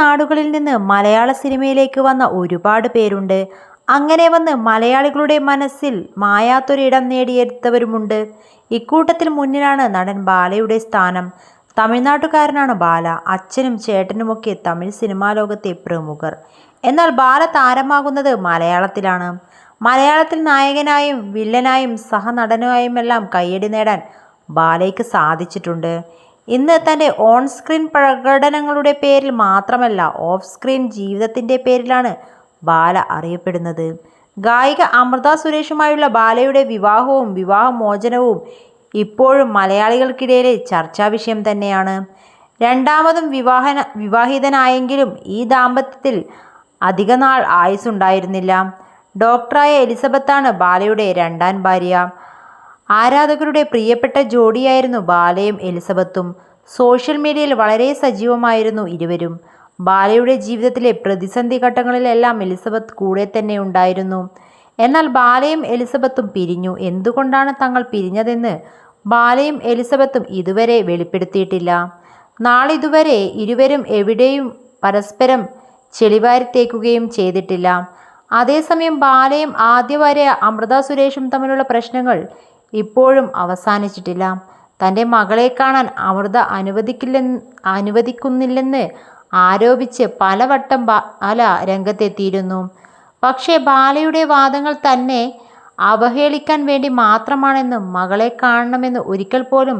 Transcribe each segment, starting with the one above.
നാടുകളിൽ നിന്ന് മലയാള സിനിമയിലേക്ക് വന്ന ഒരുപാട് പേരുണ്ട്. അങ്ങനെ വന്ന് മലയാളികളുടെ മനസ്സിൽ മായാത്തൊരിടം നേടിയെടുത്തവരുമുണ്ട്. ഇക്കൂട്ടത്തിൽ മുന്നിലാണ് നടൻ ബാലയുടെ സ്ഥാനം. തമിഴ്നാട്ടുകാരനാണ് ബാല. അച്ഛനും ചേട്ടനുമൊക്കെ തമിഴ് സിനിമാ ലോകത്തെ പ്രമുഖർ. എന്നാൽ ബാല താരമാകുന്നത് മലയാളത്തിലാണ്. മലയാളത്തിൽ നായകനായും വില്ലനായും സഹനടനുമായുമെല്ലാം കയ്യടി നേടാൻ ബാലയ്ക്ക് സാധിച്ചിട്ടുണ്ട്. ഇന്ന് തന്റെ ഓൺ സ്ക്രീൻ പ്രകടനങ്ങളുടെ പേരിൽ മാത്രമല്ല ഓഫ് സ്ക്രീൻ ജീവിതത്തിന്റെ പേരിലാണ് ബാല അറിയപ്പെടുന്നത്. ഗായിക അമൃത സുരേഷുമായുള്ള ബാലയുടെ വിവാഹവും വിവാഹമോചനവും ഇപ്പോഴും മലയാളികൾക്കിടയിലെ ചർച്ചാ വിഷയം തന്നെയാണ്. രണ്ടാമതും വിവാഹ വിവാഹിതനായെങ്കിലും ഈ ദാമ്പത്യത്തിൽ അധികനാൾ ആയുസ്സുണ്ടായിരുന്നില്ല. ഡോക്ടറായ എലിസബത്താണ് ബാലയുടെ രണ്ടാം ഭാര്യ. ആരാധകരുടെ പ്രിയപ്പെട്ട ജോഡിയായിരുന്നു ബാലയും എലിസബത്തും. സോഷ്യൽ മീഡിയയിൽ വളരെ സജീവമായിരുന്നു ഇരുവരും. ബാലയുടെ ജീവിതത്തിലെ പ്രതിസന്ധി ഘട്ടങ്ങളിലെല്ലാം എലിസബത്ത് കൂടെ തന്നെ ഉണ്ടായിരുന്നു. എന്നാൽ ബാലയും എലിസബത്തും പിരിഞ്ഞു. എന്തുകൊണ്ടാണ് തങ്ങൾ പിരിഞ്ഞതെന്ന് ബാലയും എലിസബത്തും ഇതുവരെ വെളിപ്പെടുത്തിയിട്ടില്ല. നാളിതുവരെ ഇരുവരും എവിടെയും പരസ്പരം ചെളിവാരിത്തേക്കുകയും ചെയ്തിട്ടില്ല. അതേസമയം ബാലയും ആദ്യവാര്യ അമൃത സുരേഷും തമ്മിലുള്ള പ്രശ്നങ്ങൾ ഇപ്പോഴും അവസാനിച്ചിട്ടില്ല. തന്റെ മകളെ കാണാൻ അമൃത അനുവദിക്കില്ലെന്ന് അനുവദിക്കുന്നില്ലെന്ന് ആരോപിച്ച് പലവട്ടം ബാല രംഗത്തെത്തിയിരുന്നു. പക്ഷേ ബാലയുടെ വാദങ്ങൾ തന്നെ അവഹേളിക്കാൻ വേണ്ടി മാത്രമാണെന്നും മകളെ കാണണമെന്ന് ഒരിക്കൽ പോലും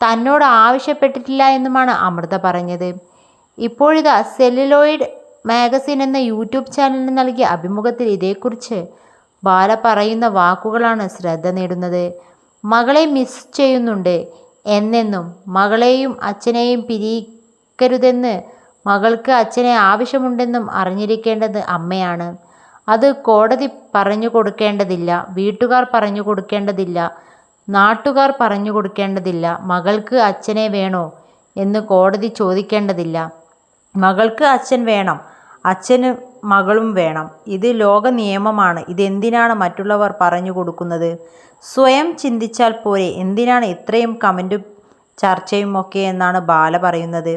തന്നോട് ആവശ്യപ്പെട്ടിട്ടില്ല എന്നുമാണ് അമൃത പറഞ്ഞത്. ഇപ്പോഴിതാ സെല്ലുലോയിഡ് മാഗസിൻ എന്ന യൂട്യൂബ് ചാനലിന് നൽകിയ അഭിമുഖത്തിൽ ഇതേക്കുറിച്ച് ബാല പറയുന്ന വാക്കുകളാണ് ശ്രദ്ധ നേടുന്നത്. മകളെ മിസ് ചെയ്യുന്നുണ്ട് എന്നെന്നും മകളെയും അച്ഛനെയും പിരിക്കരുതെന്ന് മകൾക്ക് അച്ഛനെ ആവശ്യമുണ്ടെന്നും അറിഞ്ഞിരിക്കേണ്ടത് അമ്മയാണ്. അത് കോടതി പറഞ്ഞു കൊടുക്കേണ്ടതില്ല വീട്ടുകാർ പറഞ്ഞു കൊടുക്കേണ്ടതില്ല നാട്ടുകാർ പറഞ്ഞു കൊടുക്കേണ്ടതില്ല മകൾക്ക് അച്ഛനെ വേണോ എന്ന് കോടതി ചോദിക്കേണ്ടതില്ല. മകൾക്ക് അച്ഛൻ വേണം അച്ഛന് മകളും വേണം. ഇത് ലോക നിയമമാണ് ഇതെന്തിനാണ് മറ്റുള്ളവർ പറഞ്ഞു കൊടുക്കുന്നത്? സ്വയം ചിന്തിച്ചാൽ പോരെ. എന്തിനാണ് ഇത്രയും കമന്റും ചർച്ചയും ഒക്കെ എന്നാണ് ബാല പറയുന്നത്.